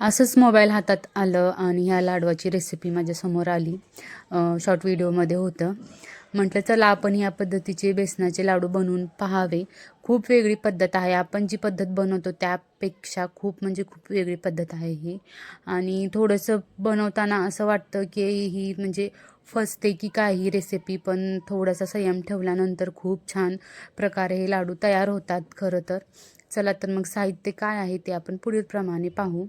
असंच मोबाईल हातात आलं आणि ह्या लाडवाची रेसिपी माझ्यासमोर आली. शॉर्ट व्हिडिओमध्ये होतं. म्हटलं चला आपण ह्या पद्धतीचे बेसनाचे लाडू बनवून पहावे. खूप वेगळी पद्धत आहे. आपण जी पद्धत बनवतो त्यापेक्षा खूप म्हणजे खूप वेगळी पद्धत आहे ही. आणि थोडंसं बनवताना असं वाटतं की ही म्हणजे फसते की काही रेसिपी पण थोडासा संयम ठेवल्यानंतर खूप छान प्रकारे हे लाडू तयार होतात खरं तर. चला तर मग साहित्य काय आहे ते आपण पुढील प्रमाणे पाहू.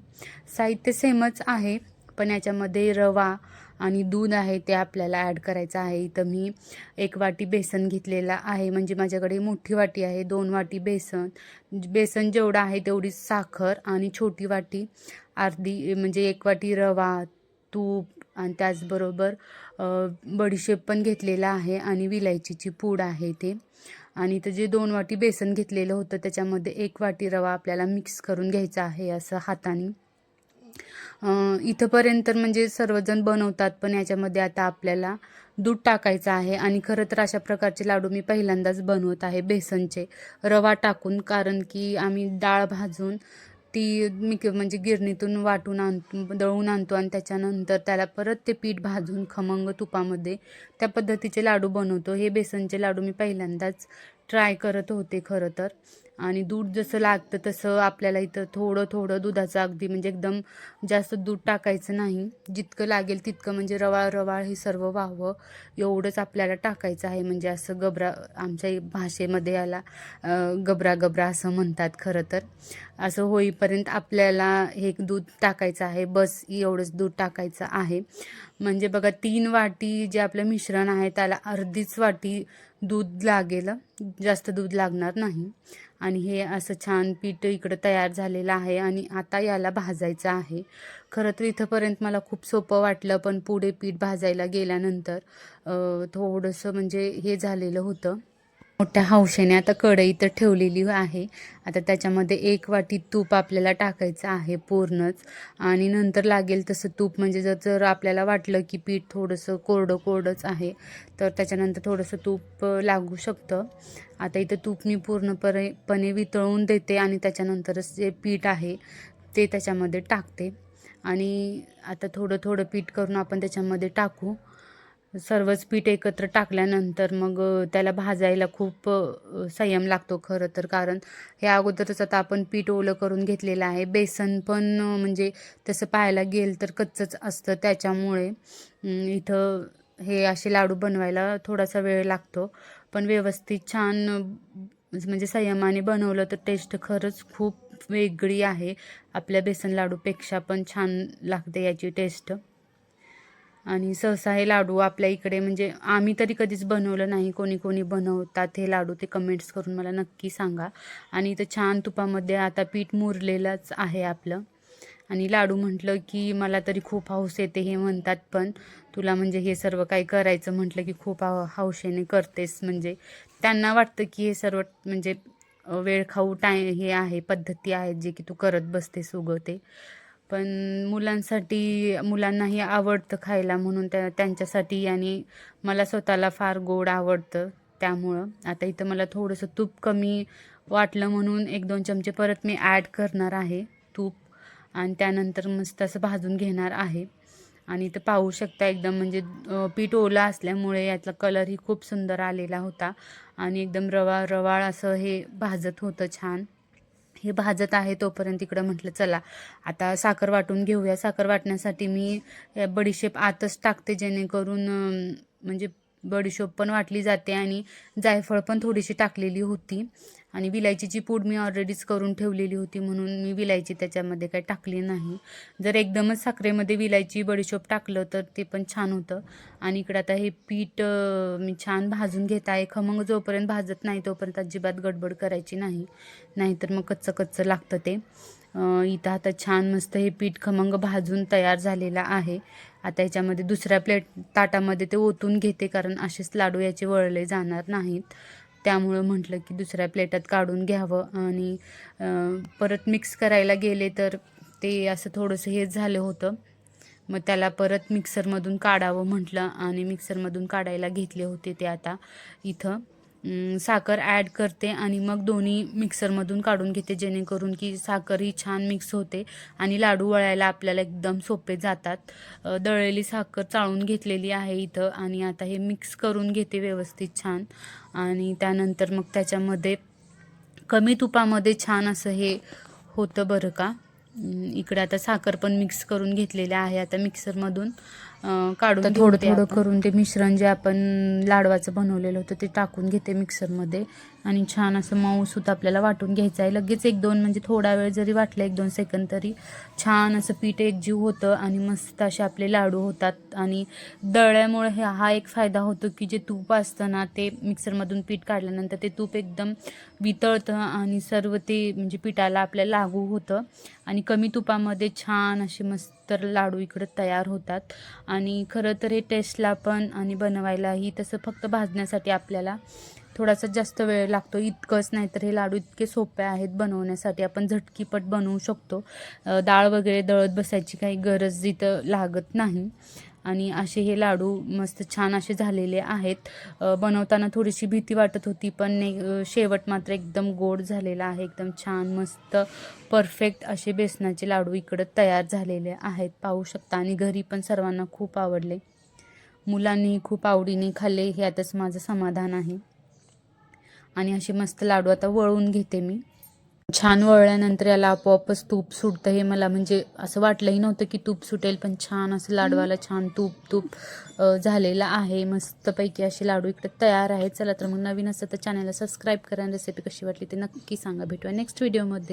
साहित्य सेमच आहे पण याच्यामध्ये रवा आणि दूध आहे ते आपल्याला ॲड करायचं आहे. इथं मी एक वाटी बेसन घेतलेला आहे. म्हणजे माझ्याकडे मोठी वाटी आहे दोन वाटी बेसन. बेसन जेवढं आहे तेवढी साखर आणि छोटी वाटी अर्धी म्हणजे एक वाटी रवा तूप आणि त्याचबरोबर बडीशेप पण घेतलेला आहे आणि विलायचीची पूड आहे ते. आणि इथं जे दोन वाटी बेसन घेतलेलं होतं त्याच्यामध्ये एक वाटी रवा आपल्याला मिक्स करून घ्यायचा आहे असं हाताने. इथंपर्यंत म्हणजे सर्वजण बनवतात पण याच्यामध्ये आता आपल्याला दूध टाकायचं आहे आणि खरं तर अशा प्रकारचे लाडू मी पहिल्यांदाच बनवत आहे बेसनचे रवा टाकून कारण की आम्ही डाळ भाजून ती मी म्हणजे गिरणीतून वाटून आणतो दळून आणतो आणि त्याच्यानंतर त्याला परत ते पीठ भाजून खमंग तुपामध्ये त्या पद्धतीचे लाडू बनवतो. हे बेसनचे लाडू मी पहिल्यांदाच ट्राय करत होते खरं तर. आणि दूध जसं लागतं तसं आपल्याला इथं थोडं थोडं दुधाचं अगदी म्हणजे एकदम जास्त दूध टाकायचं नाही. जितकं लागेल तितकं म्हणजे रवाळ रवाळ हे सर्व व्हावं. एवढंच आपल्याला टाकायचं आहे. म्हणजे असं गबरा आमच्या भाषेमध्ये याला गबरा गबरा असं म्हणतात खरं तर. असं होईपर्यंत आपल्याला हे दूध टाकायचं आहे. बस एवढंच दूध टाकायचं आहे. म्हणजे बघा तीन वाटी जे आपलं मिश्रण आहे त्याला अर्धीच वाटी दूध लागेल. जास्त दूध लागणार नाही. आणि हे असं छान पीठ इकडं तयार झालेलं आहे आणि आता याला भाजायचं आहे. खरं तर इथंपर्यंत मला खूप सोपं वाटलं पण पुढे पीठ भाजायला गेल्यानंतर थोडंसं म्हणजे हे झालेलं होतं. मोठ्या हौशेने आता कढई तर ठेवलेली आहे. आता त्याच्यामध्ये एक वाटी तूप आपल्याला टाकायचं आहे पूर्णच. आणि नंतर लागेल तसं तूप म्हणजे जर जर आपल्याला वाटलं की पीठ थोडंसं कोरडं कोरडंच आहे तर त्याच्यानंतर थोडंसं तूप लागू शकतं. आता इथं तूप मी पूर्णपणे पणे वितळून देते आणि त्याच्यानंतरच जे पीठ आहे ते त्याच्यामध्ये टाकते. आणि आता थोडं थोडं पीठ करून आपण त्याच्यामध्ये टाकू. सर्वच पीठ एकत्र टाकल्यानंतर मग त्याला भाजायला खूप संयम लागतो खरं तर. कारण हे अगोदरच आता आपण पीठ ओलं करून घेतलेलं आहे. बेसन पण म्हणजे तसं पाहायला गेल तर कच्चंच असतं. त्याच्यामुळे इथं हे असे लाडू बनवायला थोडासा वेळ लागतो. पण व्यवस्थित छान म्हणजे संयमाने बनवलं तर टेस्ट खरंच खूप वेगळी आहे. आपल्या बेसन लाडूपेक्षा पण छान लागते याची टेस्ट आणि सहसा हे लाडू आपल्या इकडे म्हणजे आम्ही तरी कधीच बनवलं नाही. कोणी कोणी बनवतात हे लाडू ते कमेंट्स करून मला नक्की सांगा. आणि इथं छान तुपामध्ये आता पीठ मुरलेलंच आहे आपलं. आणि लाडू म्हटलं की मला तरी खूप हौस येते हे म्हणतात पण तुला म्हणजे हे सर्व काही करायचं म्हटलं की खूप हौशेने करतेस म्हणजे. त्यांना वाटतं की हे सर्व म्हणजे वेळ खाऊ टाय हे आहे पद्धती आहेत जे की तू करत बसतेस उगवते. पण मुलांसाठी मुलांनाही आवडतं खायला म्हणून त्या त्यांच्यासाठी आणि मला स्वतःला फार गोड आवडतं त्यामुळं. आता इथं मला थोडंसं तूप कमी वाटलं म्हणून एक दोन चमचे परत मी ॲड करणार आहे तूप आणि त्यानंतर मस्त असं भाजून घेणार आहे. आणि इथं पाहू शकता एकदम म्हणजे पीठ ओला असल्यामुळे यातला कलरही खूप सुंदर आलेला होता आणि एकदम रवा रवाळ असं हे भाजत होतं छान. हे भाजत आहे तोपर्यंत इकडं म्हटलं चला आता साखर वाटून घेऊया. साखर वाटण्यासाठी मी बडीशेप आतच टाकते जेणेकरून म्हणजे बडीशेप पण वाटली जाते आणि जायफळ पण थोडीशी टाकलेली होती. आणि विलायचीची पूड मी ऑलरेडीच करून ठेवलेली होती म्हणून मी विलायची त्याच्यामध्ये काही टाकली नाही. जर एकदमच साखरेमध्ये विलायची बडीशोप टाकलं तर ते पण छान होतं. आणि इकडं आता हे पीठ मी छान भाजून घेत आहे. खमंग जोपर्यंत भाजत नाही तोपर्यंत अजिबात गडबड करायची नाही. नाहीतर मग कच्चं कच्चं लागतं ते. इथं आता छान मस्त हे पीठ खमंग भाजून तयार झालेलं आहे. आता याच्यामध्ये दुसऱ्या प्लेट ताटामध्ये ते ओतून घेते कारण असेच लाडू याचे वळले जाणार नाहीत. त्यामुळं म्हटलं की दुसऱ्या प्लेटात काढून घ्यावं आणि परत मिक्स करायला गेले तर ते असं थोडंसं हेच झालं होतं. मग त्याला परत मिक्सरमधून काढावं म्हटलं आणि मिक्सरमधून काढायला घेतले होते ते आता इथं. साखर ॲड करते आणि मग दोन्ही मिक्सरमधून काढून घेते जेणेकरून की साखर ही छान मिक्स होते आणि लाडू वळायला आपल्याला एकदम सोपे जातात. दळलेली साखर चाळून घेतलेली आहे इथं आणि आता हे मिक्स करून घेते व्यवस्थित छान. आणि त्यानंतर मग त्याच्यामध्ये कमी तुपामध्ये छान असं हे होतं बरं का. इकडे आता साखर पण मिक्स करून घेतलेले आहे आता मिक्सरमधून काढून थोडं थोडं. करून ते मिश्रण जे आपण लाडवाचं बनवलेलं होतं ते टाकून घेते मिक्सरमध्ये आणि छान असं मऊसूत आपल्याला वाटून घ्यायचं आहे. लगेच एक दोन म्हणजे थोडा वेळ जरी वाटला एक दोन सेकंद तरी छान असं पीठ एकजीव होतं आणि मस्त असे आपले लाडू होतात. आणि दळल्यामुळे हे हा एक फायदा होतो की जे तूप असतं ना ते मिक्सरमधून पीठ काढल्यानंतर ते तूप एकदम वितळतं आणि सर्व ते म्हणजे पिठाला आपल्याला लागू होतं. आणि कमी तुपामध्ये छान असे मस्त लाडू इकडं तयार होतात. आणि खरं तर हे टेस्टला पण आणि बनवायलाही तसं फक्त भाजण्यासाठी आपल्याला थोडासा जास्त वेळ लागतो. इतकंच नाही तर हे लाडू इतके सोपे आहेत बनवण्यासाठी. आपण झटकीपट बनवू शकतो. डाळ वगैरे दळत बसायची काही गरज इथं लागत नाही. आणि असे हे लाडू मस्त छान असे झालेले आहेत. बनवताना थोडीशी भीती वाटत होती पण ने- शेवट मात्र एकदम गोड झालेला आहे. एकदम छान मस्त परफेक्ट असे बेसनाचे लाडू इकडं तयार झालेले आहेत. पाहू शकता. आणि घरी पण सर्वांना खूप आवडले. मुलांनी खूप आवडीने खाल्ले. हे आताच माझं समाधान आहे. आणि असे मस्त लाडू आता वळून घेते मी. छान वळल्यानंतर याला आपोआपच तूप सुटतं. हे मला म्हणजे असं वाटलंही नव्हतं की तूप सुटेल पण छान असं लाडवाला छान तूप तूप झालेलं आहे. मस्तपैकी असे लाडू इकडे तयार आहेत. चला तर मग नवीन असतं तर चॅनलला सबस्क्राईब करा रेसिपी कशी वाटली ते नक्की सांगा. भेटूया नेक्स्ट व्हिडिओमध्ये